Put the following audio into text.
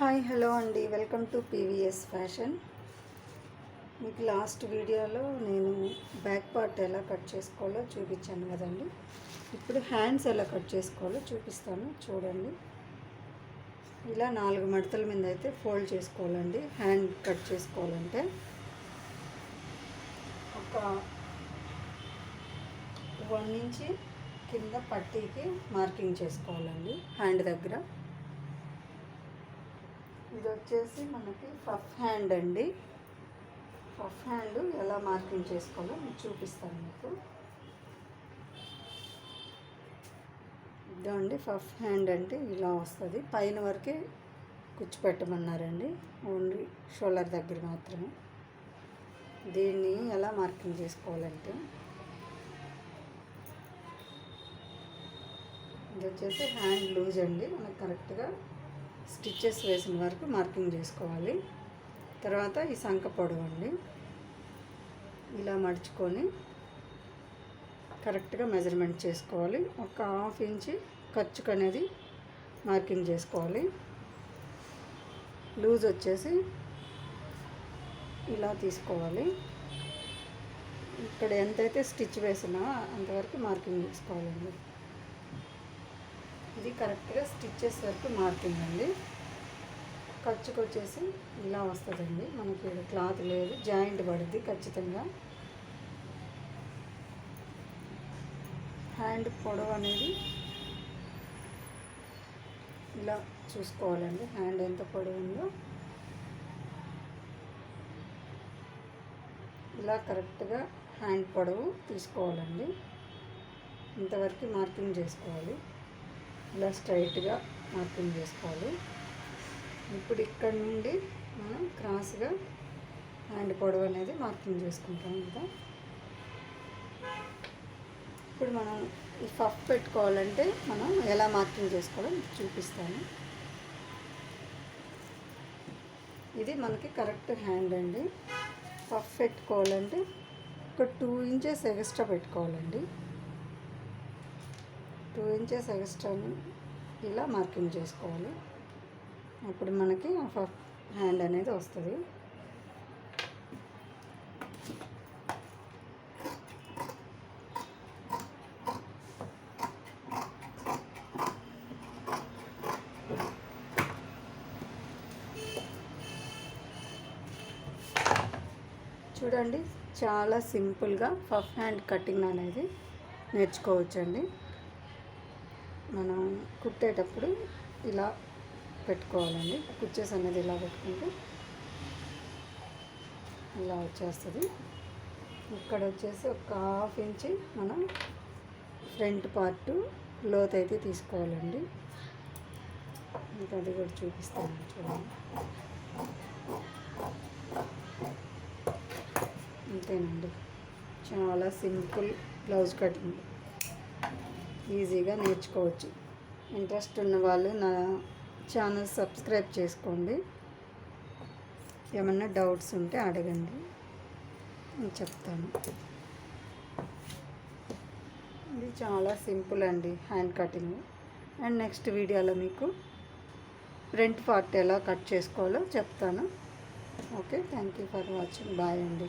Hi hello అండి. Welcome to PVS fashion. మీకు last వీడియోలో నేను బ్యాక్ పార్ట్ ఎలా కట్ చేసుకోవాలో చూపించాను కదండి. ఇప్పుడు హ్యాండ్స్ ఎలా కట్ చేసుకోవాలో చూపిస్తాను. చూడండి. ఇలా నాలుగు మడతల మీద అయితే ఫోల్డ్ చేసుకోవాలండి. హ్యాండ్ కట్ చేసుకోవాలంటే ఒక వన్ ఇంచి కింద పట్టీకి మార్కింగ్ చేసుకోవాలండి. హ్యాండ్ దగ్గర. ఇది వచ్చేసి మనకి పఫ్ హ్యాండ్ అండి. పఫ్ హ్యాండ్ ఎలా మార్కింగ్ చేసుకోవాలో నేను చూపిస్తాను మీకు. ఇదండి పఫ్ హ్యాండ్ అంటే ఇలా వస్తుంది. పైన వరకే కూర్చోపెట్టమన్నారండి. ఓన్లీ షోల్డర్ దగ్గర మాత్రమే. దీన్ని ఎలా మార్కింగ్ చేసుకోవాలంటే ఇది వచ్చేసి హ్యాండ్ లూజ్ అండి. మనకు కరెక్ట్గా స్టిచ్చెస్ వేసిన వరకు మార్కింగ్ చేసుకోవాలి. తర్వాత ఈ సంక పొడవండి అండి. ఇలా మడుచుకొని కరెక్ట్గా మెజర్మెంట్ చేసుకోవాలి. ఒక హాఫ్ ఇంచి ఖర్చుకు అనేది మార్కింగ్ చేసుకోవాలి. లూజ్ వచ్చేసి ఇలా తీసుకోవాలి. ఇక్కడ ఎంతైతే స్టిచ్ వేసినా అంతవరకు మార్కింగ్ చేసుకోవాలండి. ఇది కరెక్ట్గా స్టిచ్చెస్ వరకు మార్కింగ్ అండి ఖర్చుకు వచ్చేసి ఇలా వస్తుందండి. మనకి ఇక్కడ క్లాత్ లేదు జాయింట్ పడుద్ది ఖచ్చితంగా. హ్యాండ్ పొడవు అనేది ఇలా చూసుకోవాలండి. హ్యాండ్ ఎంత పొడవు ఉందో ఇలా కరెక్ట్గా హ్యాండ్ పొడవు తీసుకోవాలండి. ఇంతవరకు మార్కింగ్ చేసుకోవాలి. ఇలా స్ట్రైట్గా మార్కింగ్ చేసుకోవాలి. ఇప్పుడు ఇక్కడ నుండి మనం క్రాస్గా హ్యాండ్ పొడవు అనేది మార్కింగ్ చేసుకుంటాం కదా. ఇప్పుడు మనం ఈ ఫఫ్ పెట్టుకోవాలంటే మనం ఎలా మార్కింగ్ చేసుకోవాలో చూపిస్తాను. ఇది మనకి కరెక్ట్ హ్యాండ్ అండి. పఫ్ పెట్టుకోవాలంటే ఒక టూ ఇంచెస్ ఎక్స్ట్రా పెట్టుకోవాలండి. టూ ఇంచెస్ ఎక్స్ట్రాని ఇలా మార్కింగ్ చేసుకోవాలి. అప్పుడు మనకి హ్యాండ్ అనేది వస్తుంది. చూడండి చాలా సింపుల్గా ఫఫ్ హ్యాండ్ కటింగ్ అనేది నేర్చుకోవచ్చండి. మనం కుట్టేటప్పుడు ఇలా పెట్టుకోవాలండి. కుచ్చేస్ అనేది ఇలా పెట్టుకుంటే ఇలా వచ్చేస్తుంది. ఇక్కడ వచ్చేసి ఒక హాఫ్ ఇంచి మనం ఫ్రంట్ పార్ట్ లోత్ అయితే తీసుకోవాలండి. ఇంకా అది కూడా చూపిస్తాను చూడండి. అంతేనండి. చాలా సింపుల్ బ్లౌజ్ కటింగ్. ఈజీగా నేర్చుకోవచ్చు. ఇంట్రెస్ట్ ఉన్న వాళ్ళు నా ఛానల్ సబ్స్క్రైబ్ చేసుకోండి. ఏమన్నా డౌట్స్ ఉంటే అడగండి. నేను చెప్తాను. ఇది చాలా సింపుల్ అండి హ్యాండ్ కటింగ్. అండ్ నెక్స్ట్ వీడియోలో మీకు ఫ్రంట్ పార్ట్ ఎలా కట్ చేసుకోవాలో చెప్తాను. Okay thank you for watching. Bye అండి.